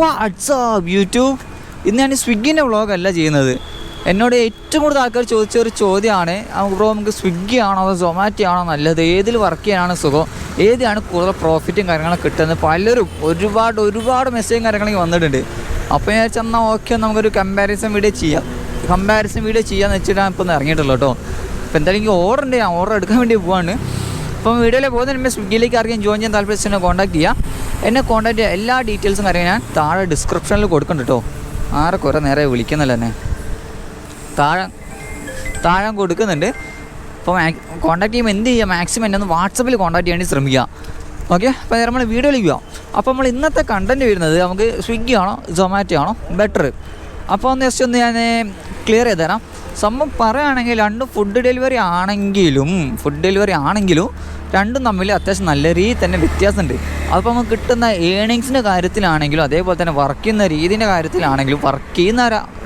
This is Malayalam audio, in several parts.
വാട്സാപ്പ് യൂട്യൂബ് ഇന്ന് ഞാൻ സ്വിഗ്ഗിന്റെ വ്ളോഗല്ല ചെയ്യുന്നത്. എന്നോട് ഏറ്റവും കൂടുതൽ ആൾക്കാർ ചോദിച്ച ഒരു ചോദ്യമാണ് ബ്രോ നമുക്ക് സ്വിഗ്ഗി ആണോ അതോ സൊമാറ്റോ ആണോ നല്ലത്? ഏതിൽ വർക്ക് ചെയ്യാനാണ് സുഖം? ഏതാണ് കൂടുതൽ പ്രോഫിറ്റും കാര്യങ്ങളും കിട്ടുന്നത്? പലരും ഒരുപാട് ഒരുപാട് മെസ്സേജും കാര്യങ്ങളൊക്കെ വന്നിട്ടുണ്ട്. അപ്പോൾ ഞാൻ ചെന്നാൽ ഓക്കെ നമുക്കൊരു കമ്പാരിസൺ വീഡിയോ ചെയ്യാം. കമ്പാരിസൺ വീഡിയോ ചെയ്യാന്ന് വെച്ചിട്ടാണ് ഇപ്പോൾ ഒന്ന് ഇറങ്ങിയിട്ടുള്ളൂ കേട്ടോ. അപ്പോൾ എന്തായാലും എനിക്ക് ഓർഡർ ഉണ്ട് ഞാൻ ഓർഡർ എടുക്കാൻ വേണ്ടി പോവാണ്. അപ്പം വീഡിയോയിൽ പോകുന്നതിന് മുമ്പ് സ്വിഗ്ഗിയിലേക്ക് ആർക്കും ജോയിൻ ചെയ്യാൻ താല്പര്യം കോൺടാക്ട് ചെയ്യുക എന്നെ ചെയ്യുക എല്ലാ ഡീറ്റെയിൽസും കാര്യം ഞാൻ താഴെ ഡിസ്ക്രിപ്ഷനിൽ കൊടുക്കുന്നുണ്ട് കേട്ടോ ആരെ കുറേ നേരെ വിളിക്കുന്നില്ല എന്നെ. താഴെ താഴെ കൊടുക്കുന്നുണ്ട്. അപ്പോൾ കോൺടാക്ട് ചെയ്യുമ്പോൾ എന്ത് ചെയ്യുക മാക്സിമം എന്നെ ഒന്ന് വാട്സപ്പിൽ കോൺടാക്ട് ചെയ്യാൻ ശ്രമിക്കുക. ഓക്കെ അപ്പോൾ നമ്മൾ വീഡിയോ വിളിക്കുക അപ്പോൾ നമ്മൾ ഇന്നത്തെ കണ്ടന്റ് വരുന്നത് നമുക്ക് സ്വിഗ്ഗി ആണോ സൊമാറ്റോ ആണോ? ബെറ്റർ അപ്പോൾ ഒന്ന് ജസ്റ്റ് ഒന്ന് ഞാൻ ക്ലിയർ ചെയ്ത് തരാം. സംഭവം പറയുകയാണെങ്കിൽ രണ്ടും ഫുഡ് ഡെലിവറി ആണെങ്കിലും ഫുഡ് ഡെലിവറി ആണെങ്കിലും രണ്ടും തമ്മിൽ അത്യാവശ്യം നല്ല രീതിയിൽ തന്നെ വ്യത്യാസമുണ്ട്. അപ്പോൾ നമുക്ക് കിട്ടുന്ന ഏണിങ്സിന്റെ കാര്യത്തിലാണെങ്കിലും അതേപോലെ തന്നെ വർക്ക് ചെയ്യുന്ന രീതിന്റെ കാര്യത്തിലാണെങ്കിലും വർക്ക് ചെയ്യുന്ന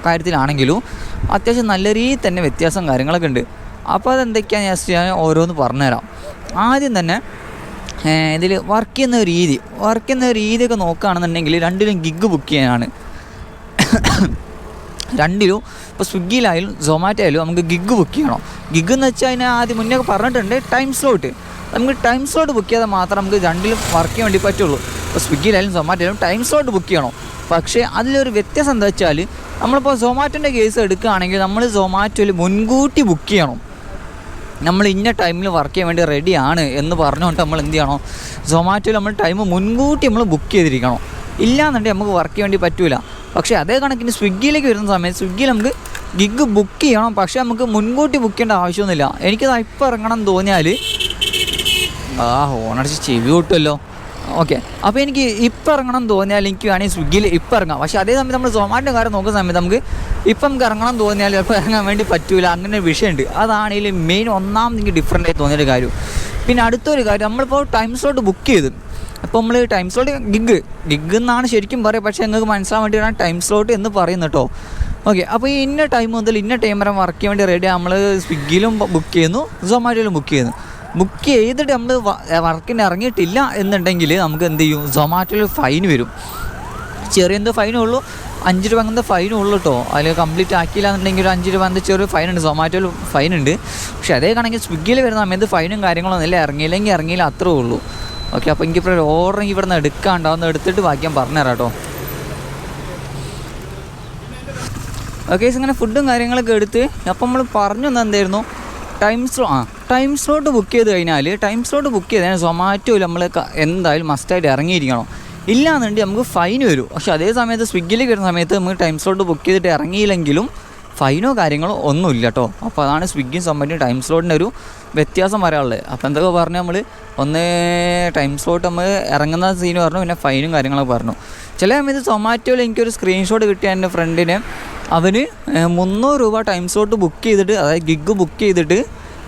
കാര്യത്തിലാണെങ്കിലും അത്യാവശ്യം നല്ല രീതിയിൽ തന്നെ വ്യത്യാസം കാര്യങ്ങളൊക്കെ ഉണ്ട്. അപ്പോൾ അതെന്തൊക്കെയാണ് ജസ്റ്റ് ഞാൻ ഓരോന്ന് പറഞ്ഞുതരാം. ആദ്യം തന്നെ ഇതിൽ വർക്ക് ചെയ്യുന്ന രീതി വർക്ക് ചെയ്യുന്ന രീതിയൊക്കെ നോക്കുകയാണെന്നുണ്ടെങ്കിൽ രണ്ടിലും ഗിഗ് ബുക്ക് ചെയ്യാനാണ്. രണ്ടിലും ഇപ്പോൾ സ്വിഗ്ഗിയിലായാലും സൊമാറ്റോ ആയാലും നമുക്ക് ഗിഗ് ബുക്ക് ചെയ്യണം. ഗിഗ് എന്ന് വെച്ചാൽ അതിനെ ആദ്യം മുന്നേ പറഞ്ഞിട്ടുണ്ട് ടൈം സ്ലോട്ട് നമുക്ക് ടൈം സ്ലോട്ട് ബുക്ക് ചെയ്താൽ മാത്രം നമുക്ക് രണ്ടിലും വർക്ക് ചെയ്യാൻ വേണ്ടി പറ്റുള്ളൂ. ഇപ്പോൾ സ്വിഗ്ഗിയിലായാലും സൊമാറ്റോ ആയാലും ടൈം സ്ലോട്ട് ബുക്ക് ചെയ്യണം. പക്ഷേ അതിലൊരു വ്യത്യാസം എന്താ വെച്ചാൽ നമ്മളിപ്പോൾ സൊമാറ്റോന്റെ കേസ് എടുക്കുകയാണെങ്കിൽ നമ്മൾ സൊമാറ്റോയിൽ മുൻകൂട്ടി ബുക്ക് ചെയ്യണം. നമ്മൾ ഇന്ന ടൈമിൽ വർക്ക് ചെയ്യാൻ വേണ്ടി റെഡിയാണ് എന്ന് പറഞ്ഞുകൊണ്ട് നമ്മൾ എന്ത് ചെയ്യണം? സൊമാറ്റോയിൽ നമ്മൾ ടൈം മുൻകൂട്ടി നമ്മൾ ബുക്ക് ചെയ്തിരിക്കണം. ഇല്ലാന്നുണ്ടെങ്കിൽ നമുക്ക് വർക്ക് ചെയ്യാൻ വേണ്ടി പറ്റില്ല പക്ഷേ അതേ കണക്കിന് സ്വിഗ്ഗിയിലേക്ക് വരുന്ന സമയത്ത് സ്വിഗ്ഗിയിൽ നമുക്ക് ഗിഗ് ബുക്ക് ചെയ്യണം. പക്ഷേ നമുക്ക് മുൻകൂട്ടി ബുക്ക് ചെയ്യേണ്ട ആവശ്യമൊന്നുമില്ല. എനിക്കത് ഇപ്പം ഇറങ്ങണം എന്ന് തോന്നിയാൽ ആ ഓണടിച്ച് ചെവി കൂട്ടുമല്ലോ ഓക്കെ. അപ്പോൾ എനിക്ക് ഇപ്പം ഇറങ്ങണം തോന്നിയാൽ എനിക്ക് വേണമെങ്കിൽ സ്വിഗ്ഗിയിൽ ഇപ്പം ഇറങ്ങാം. പക്ഷേ അതേ സമയത്ത് നമ്മൾ സൊമാറ്റോ കാര്യം നോക്കുന്ന സമയത്ത് നമുക്ക് ഇപ്പം നമുക്ക് ഇറങ്ങണം തോന്നിയാൽ ചിലപ്പോൾ ഇറങ്ങാൻ വേണ്ടി പറ്റൂല. അങ്ങനെ ഒരു വിഷയമുണ്ട്. അതാണ് ഇതിൽ മെയിൻ ഒന്നാമത് എനിക്ക് ഡിഫറെന്റ് ആയി തോന്നിയൊരു കാര്യം. പിന്നെ അടുത്തൊരു കാര്യം നമ്മളിപ്പോൾ ടൈം സ്ലോട്ട് ബുക്ക് ചെയ്ത്. അപ്പോൾ നമ്മൾ ടൈം സ്ലോട്ട് ഗിഗ് ഗിഗ് എന്നാണ് ശരിക്കും പറയുക. പക്ഷേ നിങ്ങൾക്ക് മനസ്സിലാൻ വേണ്ടിയാണ് ടൈം സ്ലോട്ട് എന്ന് പറയുന്നത് കേട്ടോ. ഓക്കെ അപ്പോൾ ഈ ഇന്ന ടൈം മുതൽ ഇന്ന ടൈം വരെ വർക്ക് ചെയ്യാൻ വേണ്ടി റെഡി നമ്മൾ സ്വിഗ്ഗിയിലും ബുക്ക് ചെയ്യുന്നു സൊമാറ്റോയിലും ബുക്ക് ചെയ്യുന്നു. ബുക്ക് ചെയ്തിട്ട് നമ്മൾ വർക്കിന് ഇറങ്ങിയിട്ടില്ല എന്നുണ്ടെങ്കിൽ നമുക്ക് എന്ത് ചെയ്യും? സൊമാറ്റോയിൽ ഫൈൻ വരും. ചെറിയ എന്തോ ഫൈനേ ഉള്ളൂ അഞ്ച് രൂപ അങ്ങനത്തെ ഫൈനും ഉള്ളൂ കേട്ടോ അതിൽ കംപ്ലീറ്റ് ആക്കിയില്ല എന്നുണ്ടെങ്കിൽ ഒരു അഞ്ച് രൂപ എന്താ ചെറിയ ഫൈൻ ഉണ്ട്. സൊമാറ്റോയിൽ ഫൈൻ ഉണ്ട്. പക്ഷേ അതേ കണക്കിൽ സ്വിഗ്ഗിയിൽ വരുന്ന സമയത്ത് ഫൈനും കാര്യങ്ങളൊന്നും ഇല്ല ഇറങ്ങിയില്ലെങ്കിൽ ഇറങ്ങിയില്ല അത്രേ ഉള്ളൂ. ഓക്കെ അപ്പോൾ എനിക്കിപ്പോൾ ഒരു ഓർഡർ ഇവിടെ നിന്ന് എടുക്കാണ്ടാവുന്ന എടുത്തിട്ട് ബാക്കി ഞാൻ പറഞ്ഞുതരാം കേട്ടോ ഓക്കെ ഇങ്ങനെ ഫുഡും കാര്യങ്ങളൊക്കെ എടുത്ത് അപ്പം നമ്മൾ പറഞ്ഞു തന്നെ എന്തായിരുന്നു? ടൈം സ്ലോ ആ ടൈം സ്ലോട്ട് ബുക്ക് ചെയ്ത് കഴിഞ്ഞാൽ ടൈം സ്ലോട്ട് ബുക്ക് ചെയ്ത് കഴിഞ്ഞാൽ സൊമാറ്റോയിൽ നമ്മൾ എന്തായാലും മസ്റ്റായിട്ട് ഇറങ്ങിയിരിക്കണം. ഇല്ലാന്നുണ്ടെങ്കിൽ നമുക്ക് ഫൈൻ വരും. പക്ഷേ അതേ സമയത്ത് സ്വിഗ്ഗിയിൽ കിട്ടുന്ന സമയത്ത് നമുക്ക് ടൈം സ്ലോട്ട് ബുക്ക് ചെയ്തിട്ട് ഇറങ്ങിയില്ലെങ്കിലും ഫൈനോ കാര്യങ്ങളോ ഒന്നുമില്ല കേട്ടോ അപ്പോൾ അതാണ് സ്വിഗ്ഗിയും സംബന്ധിച്ച് ടൈം സ്ലോട്ടിന്റെ ഒരു വ്യത്യാസം പറയാനുള്ളത്. അപ്പോൾ എന്തൊക്കെ പറഞ്ഞു നമ്മൾ ഒന്ന് ടൈം സ്ലോട്ട് നമ്മൾ ഇറങ്ങുന്ന സീന് പറഞ്ഞു പിന്നെ ഫൈനും കാര്യങ്ങളൊക്കെ പറഞ്ഞു. ചില സമയത്ത് സൊമാറ്റോയിൽ എനിക്കൊരു സ്ക്രീൻഷോട്ട് കിട്ടിയ എന്റെ ഫ്രണ്ടിന് അവന് മുന്നൂറ് രൂപ ടൈം സ്ലോട്ട് ബുക്ക് ചെയ്തിട്ട് അതായത് ഗിഗ് ബുക്ക് ചെയ്തിട്ട്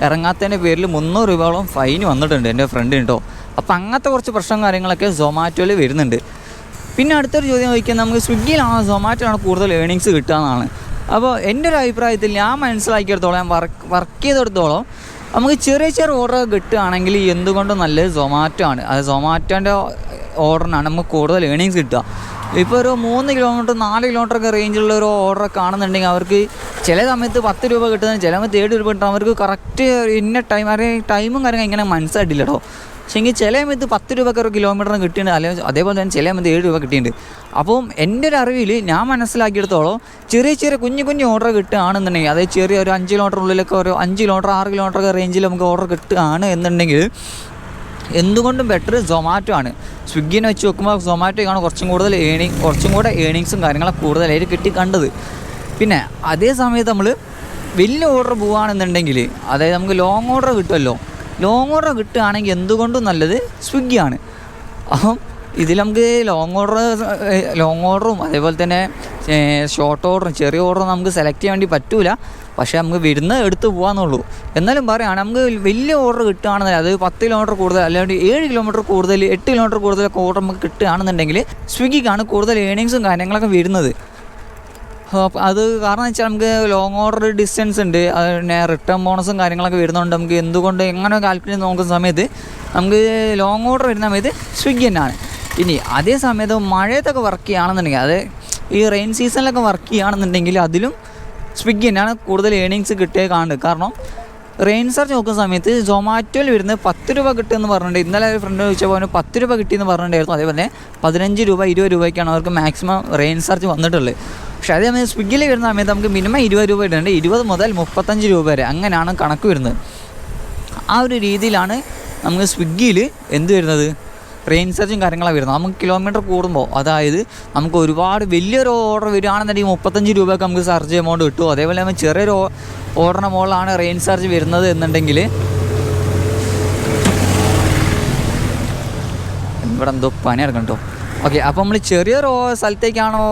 ഇറങ്ങാത്തതിന്റെ പേരിൽ മുന്നൂറ് രൂപയോളം ഫൈൻ വന്നിട്ടുണ്ട് എന്റെ ഫ്രണ്ടിന് കേട്ടോ അപ്പോൾ അങ്ങനത്തെ കുറച്ച് പ്രശ്നം കാര്യങ്ങളൊക്കെ സൊമാറ്റോയിൽ വരുന്നുണ്ട്. പിന്നെ അടുത്തൊരു ചോദ്യം ചോദിക്കാൻ നമുക്ക് സ്വിഗ്ഗിയിലാണോ ആണോ കൂടുതൽ ഏണിങ്സ് കിട്ടുക എന്നാണ്. അപ്പോൾ എന്റെ ഒരു അഭിപ്രായത്തിൽ ഞാൻ മനസ്സിലാക്കിയെടുത്തോളം ഞാൻ വർക്ക് വർക്ക് ചെയ്തെടുത്തോളം നമുക്ക് ചെറിയ ചെറിയ ഓർഡർ കിട്ടുകയാണെങ്കിൽ എന്തുകൊണ്ടും നല്ലത് സൊമാറ്റോ ആണ്. അത് സൊമാറ്റോന്റെ ഓർഡറിനാണ് നമുക്ക് കൂടുതൽ ഏണിങ്സ് കിട്ടുക. ഇപ്പോൾ ഒരു മൂന്ന് കിലോമീറ്റർ നാല് കിലോമീറ്റർ ഒക്കെ റേഞ്ചിലുള്ള ഒരു ഓർഡർ കാണുന്നുണ്ടെങ്കിൽ അവർക്ക് ചില സമയത്ത് പത്ത് രൂപ കിട്ടുന്നതിന് ചില സമയത്ത് ഏഴ് രൂപ കിട്ടും അവർക്ക് കറക്റ്റ് ഇന്ന ടൈം അറിയാൻ ടൈമും കാര്യങ്ങൾ ഇങ്ങനെ മനസ്സിലായിട്ടില്ല കേട്ടോ പക്ഷേ എങ്കിൽ ചില സമയത്ത് പത്ത് രൂപക്ക് ഒരു കിലോമീറ്ററിന് കിട്ടിയിട്ടുണ്ട്. അല്ലെങ്കിൽ അതേപോലെ തന്നെ ചില സമയത്ത് ഏഴ് രൂപ കിട്ടിയിട്ടുണ്ട്. അപ്പം എന്റെ ഒരു അറിവിൽ ഞാൻ മനസ്സിലാക്കിയെടുത്തോളം ചെറിയ ചെറിയ കുഞ്ഞു കുഞ്ഞു ഓർഡർ കിട്ടുകയാണെന്നുണ്ടെങ്കിൽ അതായത് ചെറിയ ഒരു അഞ്ച് കിലോമീറ്റർ ഉള്ളിലൊക്കെ ഒരു അഞ്ച് കിലോമീറ്റർ ആറ് കിലോമീറ്റർ റേഞ്ചിൽ നമുക്ക് ഓർഡർ കിട്ടുകയാണ് എന്നുണ്ടെങ്കിൽ എന്തുകൊണ്ടും ബെറ്റർ സൊമാറ്റോ ആണ്. സ്വിഗ്ഗിനെ വെച്ച് നോക്കുമ്പോൾ സൊമാറ്റോയാണ് കുറച്ചും കൂടുതൽ ഏണിങ് കുറച്ചും കൂടെ ഏണിങ്സും കാര്യങ്ങളൊക്കെ കൂടുതലായിട്ട് കിട്ടി കണ്ടത്. പിന്നെ അതേ സമയത്ത് നമ്മൾ വലിയ ഓർഡർ പോവുകയാണെന്നുണ്ടെങ്കിൽ അതായത് നമുക്ക് ലോങ് ഓർഡർ കിട്ടുമല്ലോ. ലോങ് ഓർഡർ കിട്ടുകയാണെങ്കിൽ എന്തുകൊണ്ടും നല്ലത് സ്വിഗ്ഗിയാണ്. അപ്പം ഇതിൽ നമുക്ക് ലോങ് ഓർഡർ ലോങ് ഓർഡറും അതേപോലെ തന്നെ ഷോർട്ട് ഓർഡറും ചെറിയ ഓർഡറും നമുക്ക് സെലക്ട് ചെയ്യാൻ വേണ്ടി പറ്റൂല. പക്ഷേ നമുക്ക് വരുന്ന എടുത്ത് പോകാന്നുള്ളൂ എന്നാലും പറയുകയാണ് നമുക്ക് വലിയ ഓർഡർ കിട്ടുകയാണെന്നുണ്ടെങ്കിൽ അത് പത്ത് കിലോമീറ്റർ കൂടുതൽ അല്ലെങ്കിൽ ഏഴ് കിലോമീറ്റർ കൂടുതൽ എട്ട് കിലോമീറ്റർ കൂടുതലൊക്കെ ഓർഡർ നമുക്ക് കിട്ടുകയാണെന്നുണ്ടെങ്കിൽ സ്വിഗ്ഗിക്കാണ് കൂടുതൽ ഏണിങ്സും കാര്യങ്ങളൊക്കെ വരുന്നത്. അത് കാരണം വെച്ചാൽ നമുക്ക് ലോങ് ഓർഡർ ഡിസ്റ്റൻസ് ഉണ്ട്. അത് പിന്നെ റിട്ടേൺ ബോണസും കാര്യങ്ങളൊക്കെ വരുന്നുണ്ട്. നമുക്ക് എന്തുകൊണ്ട് എങ്ങനെ കാൽക്കുലേറ്റ് നോക്കുന്ന സമയത്ത് നമുക്ക് ലോങ് ഓർഡർ വരുന്ന സമയത്ത് സ്വിഗ്ഗി തന്നെയാണ്. ഇനി അതേ സമയത്ത് മഴയത്തൊക്കെ വർക്ക് ചെയ്യുകയാണെന്നുണ്ടെങ്കിൽ അത് ഈ റെയിൻ സീസണിലൊക്കെ വർക്ക് ചെയ്യുകയാണെന്നുണ്ടെങ്കിൽ അതിലും സ്വിഗ്ഗി തന്നെയാണ് കൂടുതൽ ഏണിങ്സ് കിട്ടിയത് കാണുന്നത്. കാരണം റെയിൻ സർച്ച് നോക്കുന്ന സമയത്ത് സൊമാറ്റോയിൽ വരുന്നത് പത്ത് രൂപ കിട്ടുമെന്ന് പറഞ്ഞിട്ടുണ്ട്. ഇന്നലെ ഒരു ഫ്രണ്ട് ചോദിച്ചപ്പോൾ അവന് പത്ത് രൂപ കിട്ടിയെന്ന് പറഞ്ഞിട്ടുണ്ടായിരുന്നു. അതേപോലെ പതിനഞ്ച് രൂപ ഇരുപത് രൂപയ്ക്കാണ് അവർക്ക് മാക്സിമം റെയിൻ സർച്ച് വന്നിട്ടുള്ളത്. പക്ഷേ അതേ സമയം സ്വിഗ്ഗിയിൽ വരുന്ന സമയത്ത് നമുക്ക് മിനിമം ഇരുപത് രൂപ ഇടുന്നുണ്ട് ഇരുപത് മുതൽ മുപ്പത്തഞ്ച് രൂപ വരെ അങ്ങനെയാണ് കണക്ക് വരുന്നത്. ആ ഒരു രീതിയിലാണ് നമുക്ക് സ്വിഗ്ഗിയിൽ എന്ത് വരുന്നത്? റെയിൻ ചാർജും കാര്യങ്ങളാണ് വരുന്നത്. നമുക്ക് കിലോമീറ്റർ കൂടുമ്പോൾ അതായത് നമുക്ക് ഒരുപാട് വലിയൊരു ഓർഡർ വരികയാണെന്നുണ്ടെങ്കിൽ മുപ്പത്തഞ്ച് രൂപയൊക്കെ നമുക്ക് സർജ് എമൗണ്ട് കിട്ടും. അതേപോലെ നമ്മൾ ചെറിയൊരു ഓർഡറിന് മുകളിലാണ് റെയിൻ ചാർജ് വരുന്നത് എന്നുണ്ടെങ്കിൽ ഇവിടെ എന്തോ പണി എടുക്കണം കേട്ടോ. ഓക്കെ അപ്പോൾ നമ്മൾ ചെറിയൊരു സ്ഥലത്തേക്കാണോ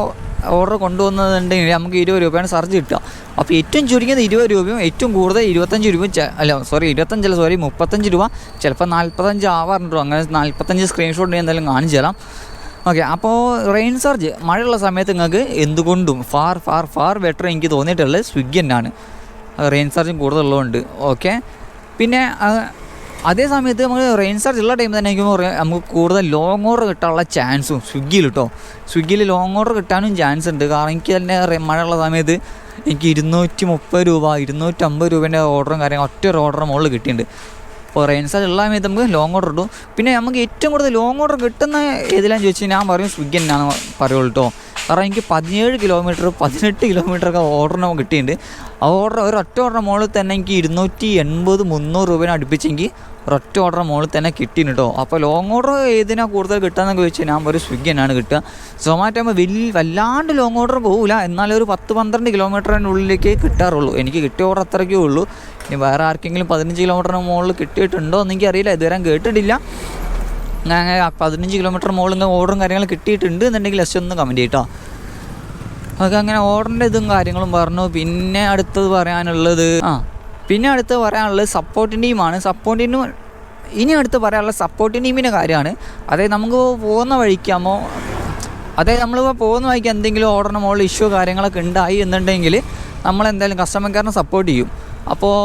ഓർഡർ കൊണ്ടുവന്നതുണ്ടെങ്കിൽ നമുക്ക് ഇരുപത് രൂപയാണ് സർജ് കിട്ടുക. അപ്പോൾ ഏറ്റവും ചുരുങ്ങിയത് ഇരുപത് രൂപയും ഏറ്റവും കൂടുതൽ ഇരുപത്തഞ്ച് രൂപയും അല്ല സോറി ഇരുപത്തഞ്ചല്ല സോറി മുപ്പത്തഞ്ച് രൂപ. ചിലപ്പോൾ നാൽപ്പത്തഞ്ച് ആവാറുണ്ടോ. അങ്ങനെ നാൽപ്പത്തഞ്ച് സ്ക്രീൻഷോട്ട് ഞാൻ എന്തായാലും കാണിച്ചു തരാം. ഓക്കെ അപ്പോൾ റെയിൻ സർജ് മഴയുള്ള സമയത്ത് നിങ്ങൾക്ക് എന്തുകൊണ്ടും ഫാർ ഫാർ ഫാർ ബെറ്റർ എനിക്ക് തോന്നിയിട്ടുള്ളത് സ്വിഗ്ഗി തന്നെയാണ്. റെയിൻ സർജും കൂടുതലുള്ളതുകൊണ്ട്. ഓക്കെ പിന്നെ അതേ സമയത്ത് നമ്മൾ റെയിൻ ചാർജ് ഉള്ള ടൈമിൽ തന്നെ പറയാം നമുക്ക് കൂടുതൽ ലോങ് ഓർഡർ കിട്ടാനുള്ള ചാൻസും സ്വിഗ്ഗിയിൽ കേട്ടോ സ്വിഗ്ഗിയിൽ ലോങ് ഓർഡർ കിട്ടാനും ചാൻസ് ഉണ്ട്. കാരണം എനിക്ക് തന്നെ മഴ മഴയുള്ള സമയത്ത് എനിക്ക് ഇരുന്നൂറ്റി മുപ്പത് രൂപ ഇരുന്നൂറ്റമ്പത് രൂപേന്റെ ഓർഡറും കാര്യങ്ങളും ഒറ്റ ഒരു ഓർഡർ മുകളിൽ കിട്ടിയിട്ടുണ്ട്. അപ്പോൾ റെയിൻ ചാർജ് ഉള്ള സമയത്ത് നമുക്ക് ലോങ് ഓർഡർ കിട്ടും പിന്നെ നമുക്ക് ഏറ്റവും കൂടുതൽ ലോങ് ഓർഡർ കിട്ടുന്ന ഏതിലാന്ന് ചോദിച്ചാൽ ഞാൻ പറയും സ്വിഗ്ഗി തന്നെയാണ് പറയുള്ളൂ കേട്ടോ കാരണം എനിക്ക് പതിനേഴ് കിലോമീറ്റർ പതിനെട്ട് ഓർഡർ നമുക്ക് കിട്ടിയിട്ടുണ്ട്. ആ ഓർഡർ ഒരു ഒറ്റ ഓർഡർ മുകളിൽ തന്നെ എനിക്ക് ഇരുന്നൂറ്റി എൺപത് മുന്നൂറ് രൂപേനെ അടുപ്പിച്ചെങ്കിൽ ഒരൊറ്റ ഓർഡർ മുകളിൽ തന്നെ കിട്ടിയിട്ടുണ്ട് കേട്ടോ അപ്പോൾ ലോങ് ഓർഡർ ഏതിനാ കൂടുതൽ കിട്ടുകയെന്നൊക്കെ ചോദിച്ചാൽ ഞാൻ ഒരു സ്വിഗ്ഗി തന്നെയാണ് കിട്ടുക. സൊമാറ്റോ ആകുമ്പോൾ വലിയ വല്ലാണ്ട് ലോങ് ഓർഡർ പോകില്ല എന്നാലും ഒരു പത്ത് പന്ത്രണ്ട് കിലോമീറ്ററിന്റെ ഉള്ളിലേക്ക് കിട്ടാറുള്ളൂ. എനിക്ക് കിട്ടിയ ഓർഡർ അത്രയ്ക്കേ ഉള്ളൂ. ഇനി വേറെ ആർക്കെങ്കിലും പതിനഞ്ച് കിലോമീറ്ററിന് മുകളിൽ കിട്ടിയിട്ടുണ്ടോ എന്ന് എനിക്കറിയില്ല ഇതുവരെ കേട്ടിട്ടില്ല. അങ്ങനെ പതിനഞ്ച് കിലോമീറ്റർ മുകളിൽ നിന്ന് ഓർഡറും കാര്യങ്ങളും കിട്ടിയിട്ടുണ്ട് എന്നുണ്ടെങ്കിൽ ജസ്റ്റ് ഒന്ന് കമന്റ് ചെയ്യട്ടോ അതൊക്കെ അങ്ങനെ ഓർഡറിന്റെ ഇതും കാര്യങ്ങളും പറഞ്ഞു. പിന്നെ അടുത്തത് പറയാനുള്ളത് ആ പിന്നെ അടുത്ത് പറയാനുള്ളത് സപ്പോർട്ടിന്റെ ടീമാണ് സപ്പോർട്ടിന്റെ ഇനി അടുത്ത് പറയാനുള്ള സപ്പോർട്ടിംഗ് ടീമിന്റെ കാര്യമാണ്. അതായത് നമുക്ക് പോകുന്ന വഴിക്കാമോ അതായത് നമ്മളിപ്പോൾ പോകുന്ന വഴിക്ക് എന്തെങ്കിലും ഓർഡറിന് മുകളിൽ ഇഷ്യൂ കാര്യങ്ങളൊക്കെ ഉണ്ടായി എന്നുണ്ടെങ്കിൽ നമ്മളെന്തായാലും കസ്റ്റമർ കെയറിനെ സപ്പോർട്ട് ചെയ്യും. അപ്പോൾ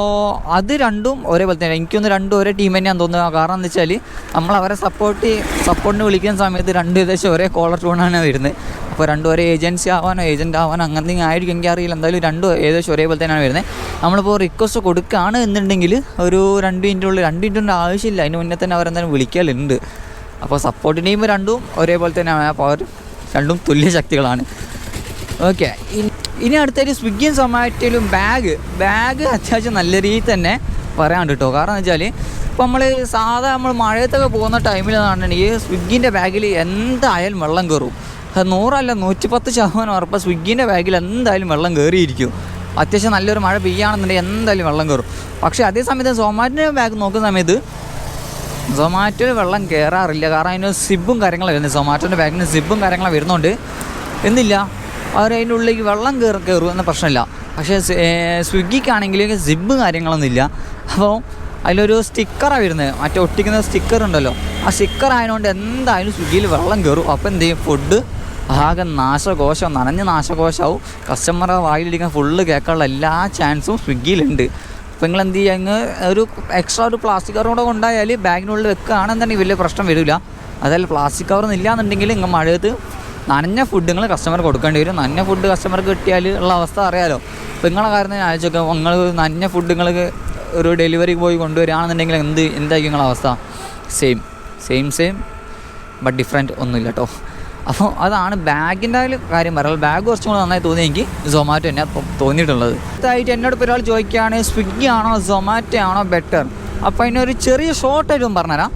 അത് രണ്ടും ഒരേപോലെ തന്നെ. എനിക്കൊന്ന് രണ്ടും ഒരേ ടീം തന്നെയാണ് തോന്നുന്നത് കാരണം എന്താ വെച്ചാൽ നമ്മൾ അവരെ സപ്പോർട്ട് സപ്പോർട്ടിന് വിളിക്കുന്ന സമയത്ത് രണ്ട് ഏകദേശം ഒരേ കോളർ ടൂണാണ് വരുന്നത്. അപ്പോൾ രണ്ടും ഒരേ ഏജൻസി ആവാനോ ഏജന്റ് ആവാനോ അങ്ങനെ ആയിരിക്കും. എനിക്ക് അറിയില്ല. എന്തായാലും രണ്ടും ഏകദേശം ഒരേപോലെ തന്നെയാണ് വരുന്നത്. നമ്മളിപ്പോൾ റിക്വസ്റ്റ് കൊടുക്കുകയാണ് എന്നുണ്ടെങ്കിൽ ഒരു രണ്ട് മിനിറ്റ് ഉള്ളിൽ രണ്ട് മിനിറ്റിന്റെ ആവശ്യമില്ല. അതിന് മുന്നേ തന്നെ അവരെന്തായാലും വിളിക്കലുണ്ട്. അപ്പോൾ സപ്പോർട്ട് ടീം രണ്ടും ഒരേപോലെ തന്നെയാണ്. അപ്പോൾ അവർ രണ്ടും തുല്യ ശക്തികളാണ്. ഓക്കെ ഇനി അടുത്തൊരു സ്വിഗ്ഗിയും സൊമാറ്റോയിലും ബാഗ് ബാഗ് അത്യാവശ്യം നല്ല രീതിയിൽ തന്നെ പറയാണ്ട് കേട്ടോ കാരണം വെച്ചാൽ ഇപ്പോൾ നമ്മൾ സാധാ നമ്മൾ മഴയത്തൊക്കെ പോകുന്ന ടൈമിൽ പറഞ്ഞിട്ടുണ്ടെങ്കിൽ സ്വിഗ്ഗിന്റെ ബാഗിൽ എന്തായാലും വെള്ളം കയറും നൂറല്ല നൂറ്റിപ്പത്ത് ശതമാനം ഉറപ്പ് സ്വിഗ്ഗിന്റെ ബാഗിൽ എന്തായാലും വെള്ളം കയറിയിരിക്കും അത്യാവശ്യം നല്ലൊരു മഴ പെയ്യുകയാണെന്നുണ്ടെങ്കിൽ എന്തായാലും വെള്ളം കയറും പക്ഷേ അതേ സമയത്ത് സൊമാറ്റോ ബാഗ് നോക്കുന്ന സമയത്ത് സൊമാറ്റോയിൽ വെള്ളം കയറാറില്ല കാരണം അതിന് സിബും കാര്യങ്ങളും വരുന്നത് സൊമാറ്റോന്റെ ബാഗിന് സിബും കാര്യങ്ങളും വരുന്നുണ്ട്. എന്നില്ല. ഉള്ളിലേക്ക് വെള്ളം കയറി കയറും എന്ന പ്രശ്നമില്ല. പക്ഷേ സ്വിഗ്ഗിക്കാണെങ്കിൽ സിബ് കാര്യങ്ങളൊന്നും ഇല്ല. അപ്പോൾ അതിലൊരു സ്റ്റിക്കറാണ് വരുന്നത്. മറ്റേ ഒട്ടിക്കുന്ന സ്റ്റിക്കർ ഉണ്ടല്ലോ. ആ സ്റ്റിക്കർ ആയതുകൊണ്ട് എന്തായാലും സ്വിഗ്ഗിയിൽ വെള്ളം കയറും. അപ്പോൾ എന്ത് ചെയ്യും? ഫുഡ് ആകെ നാശകോശം നനഞ്ഞ് നാശകോശമാവും. കസ്റ്റമറെ വായിലിരിക്കാൻ ഫുള്ള് കേൾക്കാനുള്ള എല്ലാ ചാൻസും സ്വിഗ്ഗിയിലുണ്ട്. അപ്പോൾ നിങ്ങൾ എന്ത് ചെയ്യുക? അങ്ങ് ഒരു എക്സ്ട്രാ ഒരു പ്ലാസ്റ്റിക് കവറും കൂടെ കൊണ്ടായാൽ ബാഗിനുള്ളിൽ വെക്കുകയാണെന്നുണ്ടെങ്കിൽ വലിയ പ്രശ്നം വരില്ല. അതായത് പ്ലാസ്റ്റിക് കവറൊന്നും ഇല്ലാന്നുണ്ടെങ്കിൽ ഇങ്ങ് മഴയത്ത് നനഞ്ഞ ഫുഡ് നിങ്ങൾ കസ്റ്റമർ കൊടുക്കേണ്ടി വരും. നനഞ്ഞ ഫുഡ് കസ്റ്റമർക്ക് കിട്ടിയാൽ ഉള്ള അവസ്ഥ അറിയാലോ. അപ്പോൾ നിങ്ങളെ കാര്യം തന്നെ ആലോചിച്ചൊക്കെ നിങ്ങൾ നനഞ്ഞ ഫുഡ് നിങ്ങൾ ഒരു ഡെലിവറി പോയി കൊണ്ടുവരികയാണെന്നുണ്ടെങ്കിൽ എന്ത് എന്തായിരിക്കും നിങ്ങളെ അവസ്ഥ? Same same same but different ഒന്നുമില്ല കേട്ടോ അപ്പോൾ അതാണ് ബാഗിന്റെ കാര്യം പറയുന്നത് ബാഗ് കുറച്ചും കൂടെ നന്നായി തോന്നി എനിക്ക് സൊമാറ്റോ തന്നെ തോന്നിയിട്ടുള്ളത്. അടുത്തായിട്ട് എന്നോട് ഇപ്പോൾ ഒരാൾ ചോദിക്കുകയാണ് സ്വിഗ്ഗി ആണോ സൊമാറ്റോ ആണോ ബെറ്റർ അപ്പോൾ അതിനൊരു ചെറിയ ഷോർട്ടായിട്ടും പറഞ്ഞുതരാം.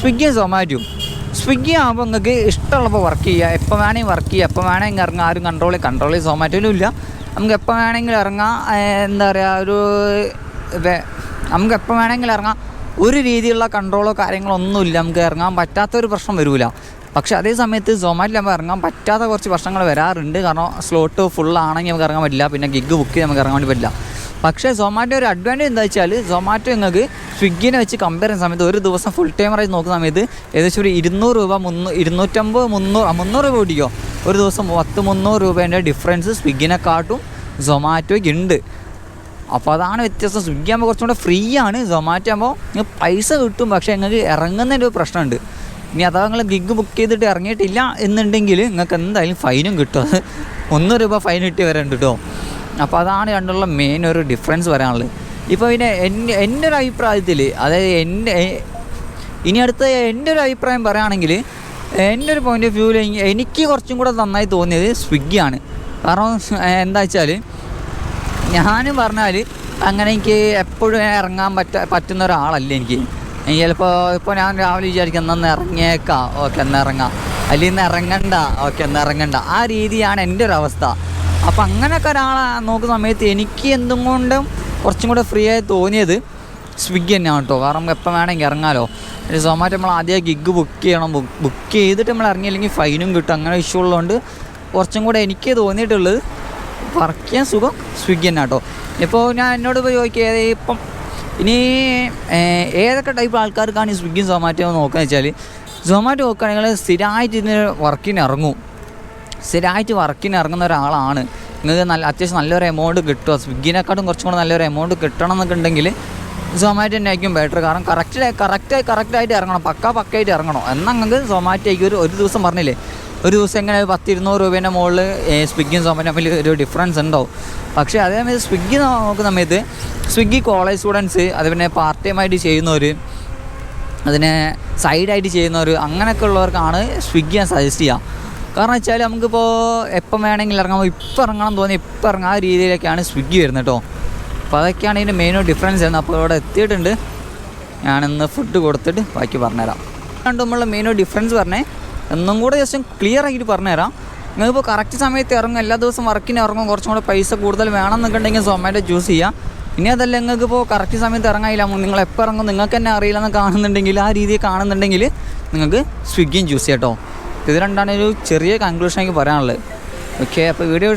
സ്വിഗ്ഗിയും സൊമാറ്റോയും സ്വിഗ്ഗി ആകുമ്പോൾ നിങ്ങൾക്ക് ഇഷ്ടമുള്ളപ്പോൾ വർക്ക് ചെയ്യുക എപ്പോൾ വേണമെങ്കിൽ വർക്ക് ചെയ്യുക എപ്പോൾ വേണമെങ്കിൽ ഇറങ്ങാം ആരും കൺട്രോൾ കൺട്രോൾ സൊമാറ്റോയിലും ഇല്ല. നമുക്ക് എപ്പോൾ വേണമെങ്കിലും ഇറങ്ങാം. എന്താ പറയുക ഒരു നമുക്ക് എപ്പോൾ വേണമെങ്കിലും ഇറങ്ങാം. ഒരു രീതിയിലുള്ള കൺട്രോളോ കാര്യങ്ങളോ ഒന്നുമില്ല നമുക്ക് ഇറങ്ങാൻ പറ്റാത്തൊരു പ്രശ്നം വരില്ല പക്ഷേ അതേ സമയത്ത് സൊമാറ്റോയിലാകുമ്പോൾ ഇറങ്ങാൻ പറ്റാത്ത കുറച്ച് പ്രശ്നങ്ങൾ വരാറുണ്ട്. കാരണം സ്ലോട്ട് ഫുൾ ആണെങ്കിൽ നമുക്ക് ഇറങ്ങാൻ പറ്റില്ല. പിന്നെ ഗിഗ് ബുക്ക് ചെയ്ത് നമുക്ക് ഇറങ്ങാൻ വേണ്ടി പറ്റില്ല. പക്ഷേ സൊമാറ്റോ ഒരു അഡ്വാന്റേജ് എന്താ വെച്ചാൽ സൊമാറ്റോ നിങ്ങൾക്ക് സ്വിഗ്ഗിനെ വെച്ച് കമ്പയർ ചെയ്യുന്ന സമയത്ത് ഒരു ദിവസം ഫുൾ ടൈമറായി നോക്കുന്ന സമയത്ത് ഏകദേശം ഒരു ഇരുന്നൂറ് രൂപ മുന്നൂ ഇരുന്നൂറ്റമ്പത് മുന്നൂറ് മുന്നൂറ് രൂപ ഓടിക്കോ. ഒരു ദിവസം പത്ത് മുന്നൂറ് രൂപേന്റെ ഡിഫറൻസ് സ്വിഗ്ഗിനെക്കാട്ടും സൊമാറ്റോയ്ക്ക് ഉണ്ട്. അപ്പോൾ അതാണ് വ്യത്യാസം. സ്വിഗ്ഗി ആകുമ്പോൾ കുറച്ചും കൂടെ ഫ്രീ ആണ്. സൊമാറ്റോ ആകുമ്പോൾ നിങ്ങൾ പൈസ കിട്ടും. പക്ഷേ നിങ്ങൾക്ക് ഇറങ്ങുന്നതിന്റെ ഒരു പ്രശ്നമുണ്ട്. ഇനി അഥവാ നിങ്ങൾ ഗിഗ് ബുക്ക് ചെയ്തിട്ട് ഇറങ്ങിയിട്ടില്ല എന്നുണ്ടെങ്കിൽ നിങ്ങൾക്ക് എന്തായാലും ഫൈനും കിട്ടും. അത് ഒന്ന് രൂപ ഫൈൻ കിട്ടി വരണ്ട് കേട്ടോ അപ്പോൾ അതാണ് രണ്ടുള്ള മെയിൻ ഒരു ഡിഫറൻസ് വരാനുള്ളത് ഇപ്പോൾ പിന്നെ എന്റെ എന്റെ ഒരു അഭിപ്രായത്തിൽ അതായത് എന്റെ ഇനി അടുത്ത എന്റെ ഒരു അഭിപ്രായം പറയുകയാണെങ്കിൽ എന്റെ ഒരു പോയിന്റ് ഓഫ് വ്യൂവിൽ എനിക്ക് കുറച്ചും കൂടെ നന്നായി തോന്നിയത് സ്വിഗ്ഗിയാണ് കാരണം എന്താ വെച്ചാൽ ഞാനും പറഞ്ഞാൽ അങ്ങനെ എനിക്ക് എപ്പോഴും ഇറങ്ങാൻ പറ്റ പറ്റുന്ന ഒരാളല്ല എനിക്ക്. എനിക്ക് ചിലപ്പോൾ ഇപ്പോൾ ഞാൻ രാവിലെ വിചാരിക്കും എന്നൊന്ന് ഇറങ്ങിയേക്കാം ഓക്കെ എന്നാൽ ഇറങ്ങാം. അല്ലെങ്കിൽ ഇന്ന് ഇറങ്ങണ്ട ഓക്കെ എന്നാൽ ഇറങ്ങണ്ട. ആ രീതിയാണ് എന്റെ ഒരു അവസ്ഥ. അപ്പം അങ്ങനെയൊക്കെ ഒരാളെ നോക്കുന്ന സമയത്ത് എനിക്ക് എന്തും കൊണ്ടും കുറച്ചും കൂടെ ഫ്രീ ആയി തോന്നിയത് സ്വിഗ്ഗി തന്നെയാണ് കേട്ടോ. കാരണം എപ്പോൾ വേണമെങ്കിൽ ഇറങ്ങാമല്ലോ സൊമാറ്റോ നമ്മൾ ആദ്യം ഗിഗ് ബുക്ക് ചെയ്യണം. ബുക്ക് ചെയ്തിട്ട് നമ്മൾ ഇറങ്ങിയില്ലെങ്കിൽ ഫൈനും കിട്ടും. അങ്ങനെ ഇഷ്യൂ ഉള്ളതുകൊണ്ട് കുറച്ചും കൂടെ എനിക്ക് തോന്നിയിട്ടുള്ളത് വർക്ക് ചെയ്യാൻ സുഖം സ്വിഗ്ഗി തന്നെ കേട്ടോ. ഇപ്പോൾ ഞാൻ എന്നോട് ഇപ്പോൾ ചോദിക്കുക ഇപ്പം ഇനി ഏതൊക്കെ ടൈപ്പ് ആൾക്കാർക്കാണ് ഈ സ്വിഗ്ഗിയും സൊമാറ്റോ നോക്കുക വെച്ചാൽ സൊമാറ്റോ നോക്കുകയാണെങ്കിൽ സ്ഥിരമായിട്ട് ഇതിന് വർക്കിന് ഇറങ്ങും. സ്ഥിരമായിട്ട് വർക്കിന് ഇറങ്ങുന്ന ഒരാളാണ്. നിങ്ങൾക്ക് നല്ല അത്യാവശ്യം നല്ലൊരു എമൗണ്ട് കിട്ടുക സ്വിഗ്ഗിനെക്കാട്ടും കുറച്ചും കൂടെ നല്ലൊരു എമൗണ്ട് കിട്ടണം എന്നൊക്കെ ഉണ്ടെങ്കിൽ സൊമാറ്റോ തന്നെ ആയിരിക്കും ബെറ്റർ കാരണം കറക്റ്റ് കറക്റ്റ് കറക്റ്റായിട്ട് ഇറങ്ങണം. പക്ക പക്കായിട്ട് ഇറങ്ങണം. എന്നാൽ നിങ്ങൾക്ക് സൊമാറ്റോ ആയിരിക്കും ഒരു ഒരു ദിവസം പറഞ്ഞില്ലേ? ഒരു ദിവസം എങ്ങനെ പത്ത് ഇരുന്നൂറ് രൂപേന്റെ മുകളിൽ സ്വിഗ്ഗിയും സൊമാറ്റോ തമ്മിൽ ഒരു ഡിഫറൻസ് ഉണ്ടാവും. പക്ഷേ അതേമാതിരി സ്വിഗ്ഗി നോക്കുന്ന സമയത്ത് സ്വിഗ്ഗി കോളേജ് സ്റ്റുഡൻസ് അതുപോലെ പാർട്ട് ടൈം ആയിട്ട് ചെയ്യുന്നവർ അതിനെ സൈഡായിട്ട് ചെയ്യുന്നവർ അങ്ങനെയൊക്കെ ഉള്ളവർക്കാണ് സ്വിഗ്ഗി ഞാൻ സജസ്റ്റ് ചെയ്യുക കാരണം വെച്ചാൽ നമുക്കിപ്പോൾ എപ്പം വേണമെങ്കിൽ ഇറങ്ങാം. ഇപ്പം ഇറങ്ങണം തോന്നി ഇപ്പം ഇറങ്ങാം. ആ രീതിയിലൊക്കെയാണ് സ്വിഗ്ഗി വരുന്നത് കേട്ടോ. അപ്പോൾ അതൊക്കെയാണ് ഇതിന്റെ മെയിൻ ഡിഫറൻസ് ചെയ്യുന്നത് അപ്പോൾ ഇവിടെ എത്തിയിട്ടുണ്ട്. ഞാനിന്ന് ഫുഡ് കൊടുത്തിട്ട് ബാക്കി പറഞ്ഞുതരാം. രണ്ടും നമ്മൾ മെയിൻ ഡിഫറൻസ് പറഞ്ഞേ. എന്നും കൂടെ ജസ്റ്റ് ക്ലിയർ ആക്കിയിട്ട് പറഞ്ഞുതരാം. നിങ്ങളിപ്പോൾ കറക്റ്റ് സമയത്ത് ഇറങ്ങും. എല്ലാ ദിവസവും വർക്കിന് ഇറങ്ങും. കുറച്ചും കൂടെ പൈസ കൂടുതൽ വേണമെന്നൊക്കെ സൊമാറ്റോ ചൂസ് ചെയ്യാം. ഇനി അതല്ല നിങ്ങൾക്ക് ഇപ്പോൾ കറക്റ്റ് സമയത്ത് ഇറങ്ങാനില്ല. നിങ്ങൾ എപ്പോൾ ഇറങ്ങും നിങ്ങൾക്ക് തന്നെ അറിയില്ലെന്ന് കാണുന്നുണ്ടെങ്കിൽ ആ രീതിയിൽ കാണുന്നുണ്ടെങ്കിൽ നിങ്ങൾക്ക് സ്വിഗ്ഗിയും ചൂസ് ചെയ്യാം കേട്ടോ. ഇത് രണ്ടാണ് ഒരു ചെറിയ കൺക്ലൂഷൻ എനിക്ക് പറയാനുള്ളത്. ഓക്കെ അപ്പോൾ വീഡിയോ